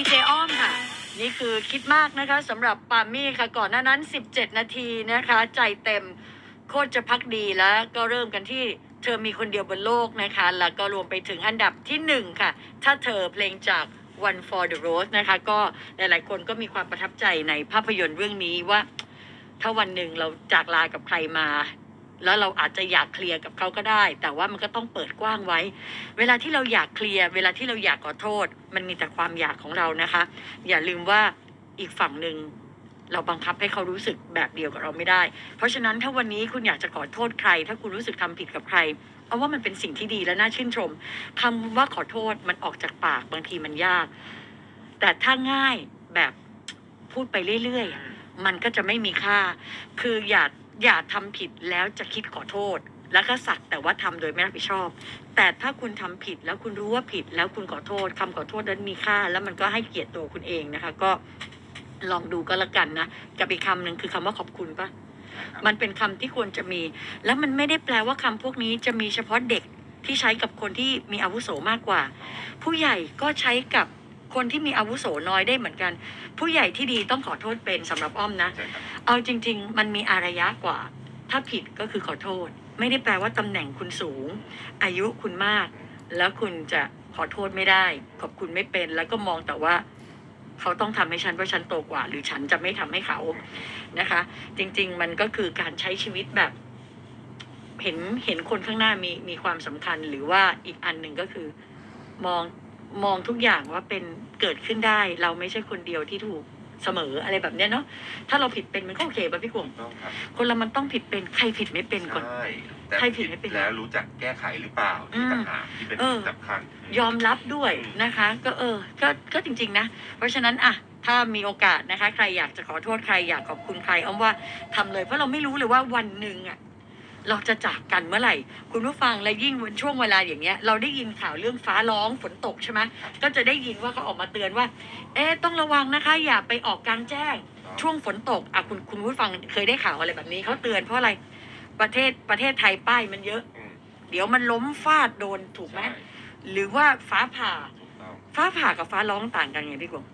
ดีเจอ้อมค่ะ นี่คือคิดมากนะคะสำหรับปามี่ค่ะก่อนหน้านั้น 17 นาทีนะคะ ใจเต็มโคตรจะพักดีแล้วก็เริ่มกันที่เธอมีคนเดียวบนโลกนะคะ แล้วก็รวมไปถึงอันดับที่หนึ่งค่ะ ถ้าเธอเพลงจาก One for the Rose นะคะ ก็หลายๆ คนก็มีความประทับใจในภาพยนตร์เรื่องนี้ว่า ถ้าวันหนึ่งเราจากลากับใครมา แล้วเราอาจจะอยากเคลียร์กับเขาก็ได้ แต่ว่ามันก็ต้องเปิดกว้างไว้ เวลาที่เราอยากเคลียร์เวลาที่เราอยากขอโทษ มันมีแต่ความอยากของเรานะคะ อย่าลืมว่าอีกฝั่งหนึ่งเราบังคับให้เขารู้สึกแบบเดียวกับเราไม่ได้ เพราะฉะนั้นถ้าวันนี้คุณอยากจะขอโทษใคร ถ้าคุณรู้สึกทำผิดกับใคร เอาว่ามันเป็นสิ่งที่ดีและน่าชื่นชมคำว่าขอโทษมันออกจากปากบางทีมันยาก แต่ถ้าง่ายแบบพูดไปเรื่อยๆ มันก็จะไม่มีค่า คืออย่า อย่าทำผิดแล้วจะคิดขอโทษ แล้วก็สักแต่ว่าทำโดยไม่รับผิดชอบ แต่ถ้าคุณทำผิดแล้วคุณรู้ว่าผิดแล้วคุณขอโทษคำขอโทษนั้นมีค่า แล้วมันก็ให้เกียรติตัวคุณเองนะคะ ก็ลองดูก็แล้วกันนะกับอีกคำหนึ่งคือคำว่าขอบคุณปะมันเป็นคำที่ควรจะมี แล้วมันไม่ได้แปลว่าคำพวกนี้จะมีเฉพาะเด็กที่ใช้กับคนที่มีอาวุโสมากกว่า ผู้ใหญ่ก็ใช้กับ คนที่มีอาวุโสน้อยได้เหมือนกัน ผู้ใหญ่ที่ดีต้องขอโทษเป็นสำหรับอ้อมนะใช่ครับเอาจริง ๆ มันมีอารยะกว่า ถ้าผิดก็คือขอโทษ ไม่ได้แปลว่าตำแหน่งคุณสูง อายุคุณมาก แล้วคุณจะขอโทษไม่ได้ ขอบคุณไม่เป็น แล้วก็มองแต่ว่า เขาต้องทำให้ฉันเพราะฉันโตกว่า หรือฉันจะไม่ทำให้เขานะคะ จริง ๆ มันก็คือการใช้ชีวิตแบบ เห็นเห็นคนข้างหน้ามีมีความสำคัญ หรือว่าอีกอันหนึ่งก็คือ มอง มองทุกอย่างว่าเป็นเกิดขึ้นได้ เราไม่ใช่คนเดียวที่ถูกเสมออะไรแบบเนี้ยเนาะถ้าเราผิดเป็นมันก็โอเคป่ะพี่กวงต้องครับคนเรามันต้องผิดเป็นใครผิดไม่เป็นก่อน ใช่แต่ใครผิดไม่เป็นแล้วรู้จักแก้ไขหรือเปล่าอืที่มต่างหากที่เป็นเออ สำคัญ ยอมรับด้วยนะคะ ก็เออก็ก็จริง ๆ นะ เพราะฉะนั้นอะถ้ามีโอกาสนะคะ ใครอยากจะขอโทษใครอยากขอบคุณใครอ้อมว่าทำเลยเพราะเราไม่รู้เลยว่าวันหนึ่งอะ เราจะจากกันเมื่อไหร่ คุณผู้ฟังและยิ่งวันช่วงเวลาอย่างเงี้ย เราได้ยินข่าวเรื่องฟ้าร้องฝนตกใช่ไหมก็จะได้ยินว่าเขาออกมาเตือนว่า เอ๊ะต้องระวังนะคะ อย่าไปออกกลางแจ้ง ช่วงฝนตกอะคุณคุณผู้ฟังเคยได้ข่าวอะไรแบบนี้เขาเตือนเพราะอะไรประเทศประเทศไทยป้ายมันเยอะอืมเดี๋ยวมันล้มฟาดโดนถูกไหมใช่หรือว่าฟ้าผ่าถูกต้องฟ้าผ่ากับฟ้าร้องต่างกันไงพี่กง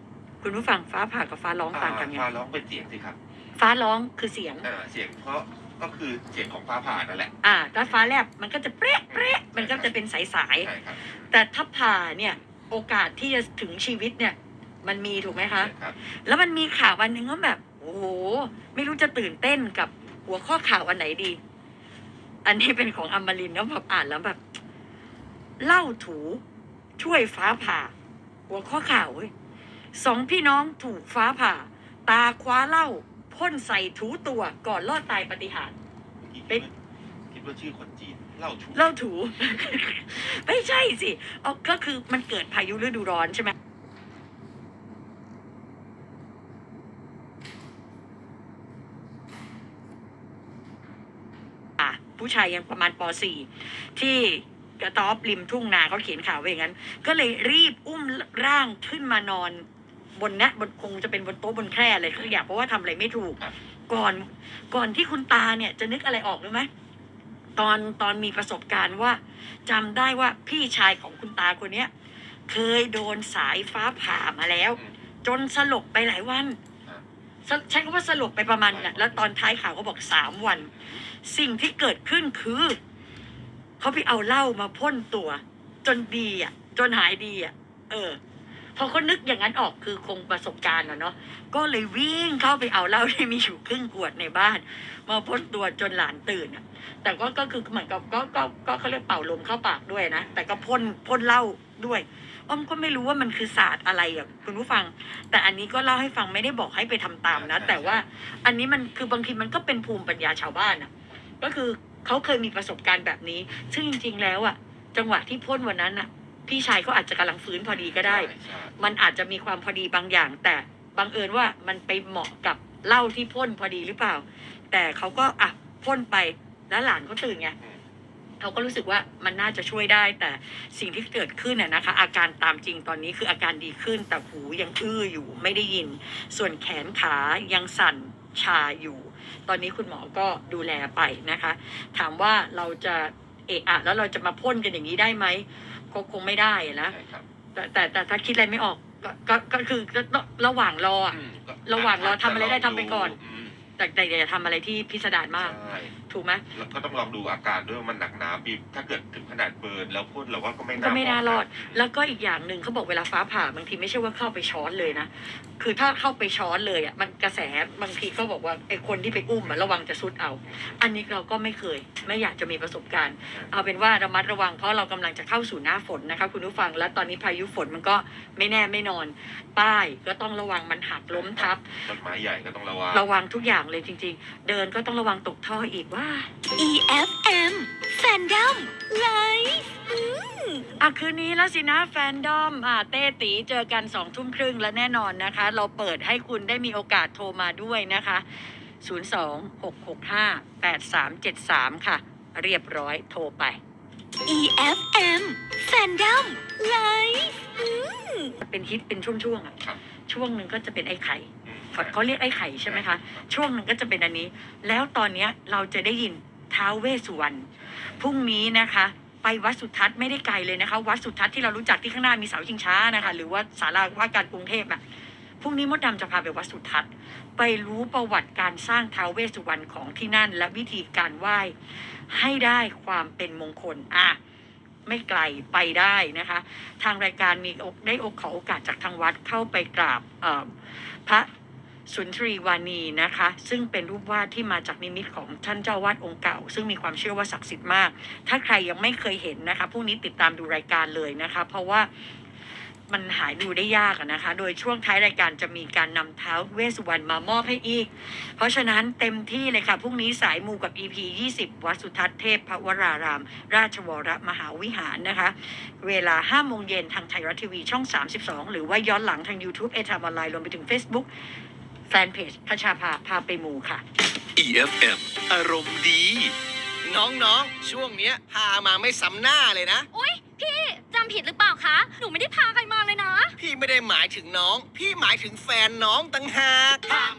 คุณผู้ฟังฟ้าผ่ากับฟ้าร้องต่างกันไงฟ้าร้องเป็นเสียงสิครับ ฟ้าร้องคือเสียงอ่าเสียงเพราะ ก็คือเสียงของฟ้าผ่านั่นแหละอ่าถ้าฟ้าแลบมันก็จะเปรี้ยเปรี้ยมันก็จะเป็นสายสายใช่ครับๆแต่ถ้าผ่าเนี่ยโอกาสที่จะถึงชีวิตเนี่ย มันมีถูกไหมคะ ใช่ครับแล้วมันมีข่าววันหนึ่งก็แบบ โอ้โห ไม่รู้จะตื่นเต้นกับหัวข้อข่าวอันไหนดี อันนี้เป็นของอมรินทร์แล้วแบบอ่านแล้วแบบเล่าถูช่วยฟ้าผ่า หัวข้อข่าวเว้ยสองพี่น้องถูกฟ้าผ่า ตาคว้าเหล้า พ่นใส่ถูตัวก่อนรอดตายปาฏิหารย์คิดว่าคิดว่าชื่อคนจีนเล่าถูกเล่าถู ไม่ใช่สิอ๋อก็คือมันเกิดพายุฤดูร้อนใช่ไหมอะผู้ชายยังประมาณป .4 ที่กระต๊อบริมทุ่งนาเขาเขียนข่าวไว้อย่างนั้น ก็เลยรีบอุ้มร่างขึ้นมานอน บนเนะบนคงจะเป็นบนโต๊ะบนแคร่อะไรคืออยากเพราะว่าทำอะไรไม่ถูกครับก่อนก่อนที่คุณตาเนี่ยจะนึกอะไรออกรู้ไหมตอนตอนมีประสบการณ์ว่าจำได้ว่าพี่ชายของคุณตาคนเนี้ยเคยโดนสายฟ้าผ่ามาแล้วอืมจนสลบไปหลายวันครับสใช้คำว่าสลบไปประมาณน่ะแล้วตอนท้ายข่าวเขาบอกสามวัน สิ่งที่เกิดขึ้นคือ เขาไปเอาเหล้ามาพ่นตัว จนดีอะ จนหายดีอะ เออ พอเขานึกอย่างนั้นออกคือคงประสบการณ์อะเนาะก็เลยวิ่งเข้าไปเอาเหล้าที่มีอยู่ครึ่งขวดในบ้าน มาพ่นตัวจนหลานตื่นอะ แต่ก็ก็คือเหมือนกับก็ก็ก็เขาเรียกเป่าลมเข้าปากด้วยนะแต่ก็พ่นพ่นเหล้าด้วยอ้อมก็ไม่รู้ว่ามันคือศาสตร์อะไรอะคุณผู้ฟัง แต่อันนี้ก็เล่าให้ฟังไม่ได้บอกให้ไปทำตามนะ แต่ว่าอันนี้มันคือบางทีมันก็เป็นภูมิปัญญาชาวบ้านอะ ก็คือเขาเคยมีประสบการณ์แบบนี้ ซึ่งจริง ๆ แล้วอะ จังหวะที่พ่นวันนั้นอะ พี่ชายก็อาจจะกำลังฟื้นพอดีก็ได้ใช่ใช่มันอาจจะมีความพอดีบางอย่าง แต่บังเอิญว่ามันไปเหมาะกับเหล้าที่พ่นพอดีหรือเปล่า แต่เขาก็อะพ่นไปแล้วหลานเขาตื่นไงอืมเขาก็รู้สึกว่ามันน่าจะช่วยได้ แต่สิ่งที่เกิดขึ้นน่ะนะคะ อาการตามจริงตอนนี้คืออาการดีขึ้น แต่หูยังอื้ออยู่ไม่ได้ยิน ส่วนแขนขายังสั่นชาอยู่ ตอนนี้คุณหมอก็ดูแลไปนะคะ ถามว่าเราจะเอะอะแล้วเราจะมาพ่นกันอย่างนี้ได้ไหม ก็คงไม่ได้อะนะใช่ครับแต่แต่แต่ถ้าคิดอะไรไม่ออกก็ก็ก็คือก็ระหว่างรออะ อืมก็ระหว่างรอทำอะไรได้ทำไปก่อน มแต่แต่อย่าทำอะไรที่พิสดารมาก ใช่ ถูกไหมแล้วก็ต้องลองดูอาการด้วยว่ามันหนักหนาบีบถ้าเกิดถึงขนาดเบิร์นแล้วพ่นเราว่าก็ไม่น่าก็ไม่น่ารอดมแล้วก็อีกอย่างหนึ่งเขาบอกเวลาฟ้าผ่าบางทีไม่ใช่ว่าเข้าไปช้อนเลยนะ คือถ้าเข้าไปช้อนเลยอะมันกระแสบางทีก็บอกว่าไอ้คนที่ไปอุ้มอะระวังจะซุดเอา อันนี้เราก็ไม่เคย ไม่อยากจะมีประสบการณ์ เอาเป็นว่าระมัดระวังเพราะเรากำลังจะเข้าสู่หน้าฝนนะคะคุณผู้ฟังและตอนนี้พายุฝนมันก็ไม่แน่ไม่นอน ป้ายก็ต้องระวังมันหักล้มทับต้นไม้ใหญ่ก็ต้องระวังระวังทุกอย่างเลยจริง ๆ เดินก็ต้องระวังตกท่ออีกว่า EFM Fandom Live อืมอะคืนนี้แล้วสินะแฟนดอมอะเต้ตีเจอกันสองทุ่มครึ่งและแน่นอนนะคะ เราเปิดให้คุณได้มีโอกาสโทรมาด้วยนะคะ 026658373 ค่ะ เรียบร้อยโทรไป EFM Fandom Live อืมเป็นฮิตเป็นช่วงๆอะครับช่วงหนึ่งก็จะเป็นไอ้ไข่อืม เขาเรียกไอ้ไข่ใช่ไหมคะ ช่วงหนึ่งก็จะเป็นอันนี้ แล้วตอนเนี้ยเราจะได้ยินท้าวเวสสุวรรณพรุ่งนี้นะคะ ไปวัดสุทัศน์ไม่ได้ไกลเลยนะคะ วัดสุทัศน์ที่เรารู้จักที่ข้างหน้ามีเสาชิงช้านะคะ หรือว่าศาลาว่าการกรุงเทพอะพรุ่งนี้มดดำจะพาไปวัดสุทัศน์ ไปรู้ประวัติการสร้างท้าวเวสสุวรรณของที่นั่น และวิธีการไหว้ให้ได้ความเป็นมงคลอะไม่ไกลไปได้นะคะ ทางรายการมีได้อกขอโอกาสจากทางวัดเข้าไปกราบพระ สุนทรีวานีนะคะ ซึ่งเป็นรูปวาดที่มาจากนิมิตของท่านเจ้าวาดองค์เก่า ซึ่งมีความเชื่อว่าศักดิ์สิทธิ์มาก ถ้าใครยังไม่เคยเห็นนะคะพรุ่งนี้ติดตามดูรายการเลยนะคะ เพราะว่ามันหายดูได้ยากนะคะ โดยช่วงท้ายรายการจะมีการนำเท้าเวสสุวรรณมามอบให้อีก เพราะฉะนั้นเต็มที่เลยค่ะพรุ่งนี้สายมูกับ EP 20 วัดสุทัศน์เทพพระวราราม ราชวรมหาวิหารนะคะ เวลา5โมงเย็นทางไทยรัฐทีวีช่อง 32 หรือว่าย้อนหลังทาง YouTube เอทามออนไลน์รวมไปถึง Facebook แฟนเพจพระชาภาพาไปหมูค่ะ EFM อารมณ์ดี น้องๆ ช่วงเนี้ยพามาไม่ซ้ำหน้าเลยนะ อุ๊ย พี่จำผิดหรือเปล่าคะ หนูไม่ได้พาใครมาเลยนะ พี่ไม่ได้หมายถึงน้อง พี่หมายถึงแฟนน้องตั้งหากห้าม